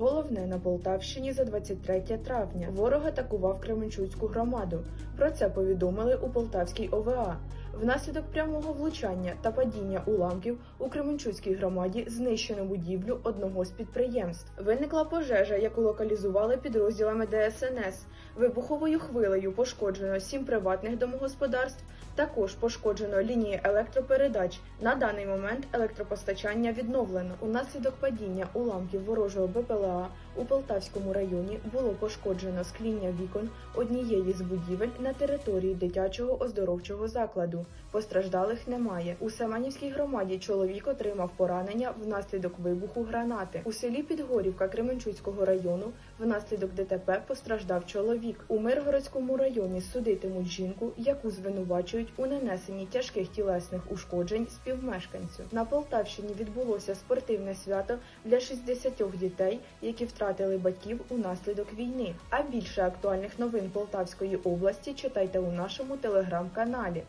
Головне на Полтавщині за 23 травня. Ворог атакував Кременчуцьку громаду. Про це повідомили у Полтавській ОВА. Внаслідок прямого влучання та падіння уламків у Кременчуцькій громаді знищено будівлю одного з підприємств. Виникла пожежа, яку локалізували підрозділами ДСНС. Вибуховою хвилею пошкоджено сім приватних домогосподарств. Також пошкоджено лінії електропередач. На даний момент електропостачання відновлено. Унаслідок падіння уламків ворожого БПЛА у Полтавському районі було пошкоджено скління вікон однієї з будівель на території дитячого оздоровчого закладу. Постраждалих немає. У Семенівській громаді чоловік отримав поранення внаслідок вибуху гранати. У селі Підгорівка Кременчуцького району внаслідок ДТП постраждав чоловік. У Миргородському районі судитимуть жінку, яку звинувачують у нанесенні тяжких тілесних ушкоджень співмешканцю. На Полтавщині відбулося спортивне свято для 60 дітей, які втратили батьків унаслідок війни. А більше актуальних новин Полтавської області читайте у нашому телеграм-каналі.